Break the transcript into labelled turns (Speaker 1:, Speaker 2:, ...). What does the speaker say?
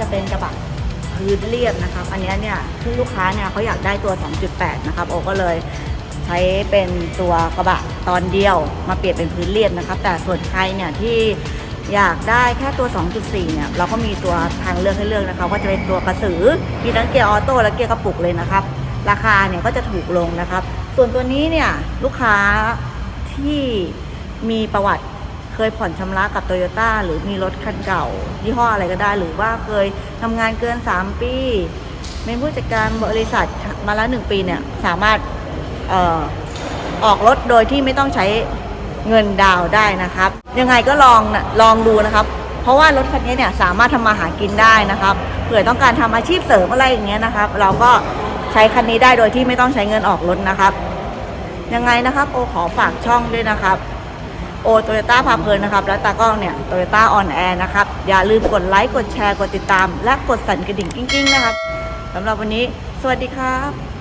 Speaker 1: จะเป็นกระบะพื้นเรียบนะครับ อันนี้เนี่ยที่ลูกค้าเนี่ยเขาอยากได้ตัว 2.8 นะครับ โอก็เลยใช้เป็นตัวกระบะตอนเดียวมาเปลี่ยนเป็นพื้นเรียบนะครับ แต่ส่วนใครเนี่ยที่อยากได้แค่ตัว 2.4 เนี่ย เราก็มีตัวทางเลือกให้เลือกนะครับว่าจะเป็นตัวกระสือ มีทั้งเกียร์ออโต้และเกียร์กระปุกเลยนะครับ ราคาเนี่ยก็จะถูกลงนะครับ ส่วนตัวนี้เนี่ยลูกค้าที่มีประวัติ ยผ่อนชำระกับโตโยต้าหรือมีรถคันเก่ายี่ห้ออะไรก็ได้ หรือว่าเคยทำงานเกิน 3 ปีเป็นผู้จัดการบริษัทมาแล้วหนึ่งปีเนี่ยสามารถออออกรถโดยที่ไม่ต้องใช้เงินดาวได้นะครับ ยังไงก็ลองนะลองดูนะครับ เพราะว่ารถคันนี้เนี่ยสามารถทำมาหากินได้นะครับเผื่อต้องการทำอาชีพเสริมอะไรอย่างเงี้ยนะครับ เราก็ใช้คันนี้ได้โดยที่ไม่ต้องใช้เงินออกรถนะครับ ยังไงนะครับโอขอฝากช่องด้วยนะครับ โอโตโยต้าพาเพลินนะครับ และตากล้องเนี่ยโตโยต้าออนแอร์นะครับ อย่าลืมกดไลค์ กดแชร์ กดติดตาม และกดสั่นกระดิ่งกิ้งๆ นะครับสำหรับวันนี้ สวัสดีครับ